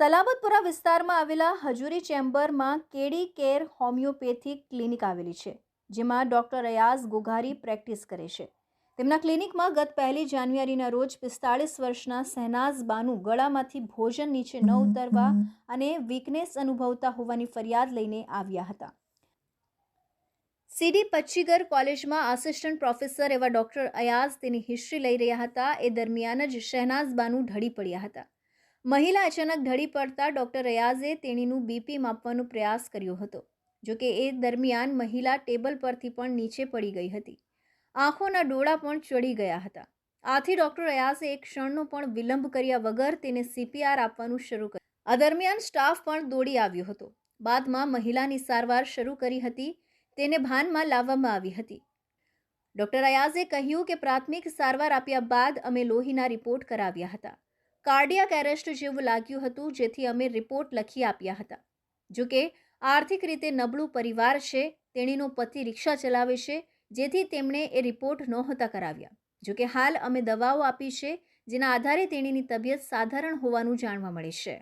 સલામતપુરા વિસ્તારમાં આવેલા હજુરી ચેમ્બરમાં કેડી કેર હોમિયોપેથિક ક્લિનિક આવેલી છે જેમાં ડૉક્ટર અયાઝ ગોઘારી પ્રેક્ટિસ કરે છે. તેમના ક્લિનિકમાં ગત પહેલી જાન્યુઆરીના રોજ પિસ્તાળીસ વર્ષના શહેનાઝ બાનુ ગળામાંથી ભોજન નીચે ન ઉતરવા અને વીકનેસ અનુભવતા હોવાની ફરિયાદ લઈને આવ્યા હતા. સીડી પચ્ચીગર કોલેજમાં આસિસ્ટન્ટ પ્રોફેસર એવા ડૉક્ટર અયાઝ તેની હિસ્ટ્રી લઈ રહ્યા હતા. એ દરમિયાન જ શહેનાઝ બાનુ ઢળી પડ્યા હતા. મહિલા અચાનક ઢળી પડતા ડૉક્ટર અયાઝે તેણીનું બીપી માપવાનો પ્રયાસ કર્યો હતો જોકે એ દરમિયાન મહિલા ટેબલ પરથી પણ નીચે પડી ગઈ હતી. આંખોના ડોળા પણ ચડી ગયા હતા. આથી ડૉક્ટર અયાઝે એક ક્ષણનો પણ વિલંબ કર્યા વગર તેને સીપીઆર આપવાનું શરૂ કર્યું. આ દરમિયાન સ્ટાફ પણ દોડી આવ્યો હતો. બાદમાં મહિલાની સારવાર શરૂ કરી હતી, તેને ભાનમાં લાવવામાં આવી હતી. ડૉક્ટર અયાઝે કહ્યું કે પ્રાથમિક સારવાર આપ્યા બાદ અમે લોહીના રિપોર્ટ કરાવ્યા હતા. કાર્ડિયાક એરેસ્ટ જેવું લાગ્યું હતું, જેથી અમે રિપોર્ટ લખી આપ્યા હતા. જોકે આર્થિક રીતે નબળું પરિવાર છે, તેણીનો પતિ રિક્ષા ચલાવે છે, જેથી તેમણે એ રિપોર્ટ નહોતા કરાવ્યા. જોકે હાલ અમે દવાઓ આપી છે, જેના આધારે તેણીની તબિયત સાધારણ હોવાનું જાણવા મળે છે.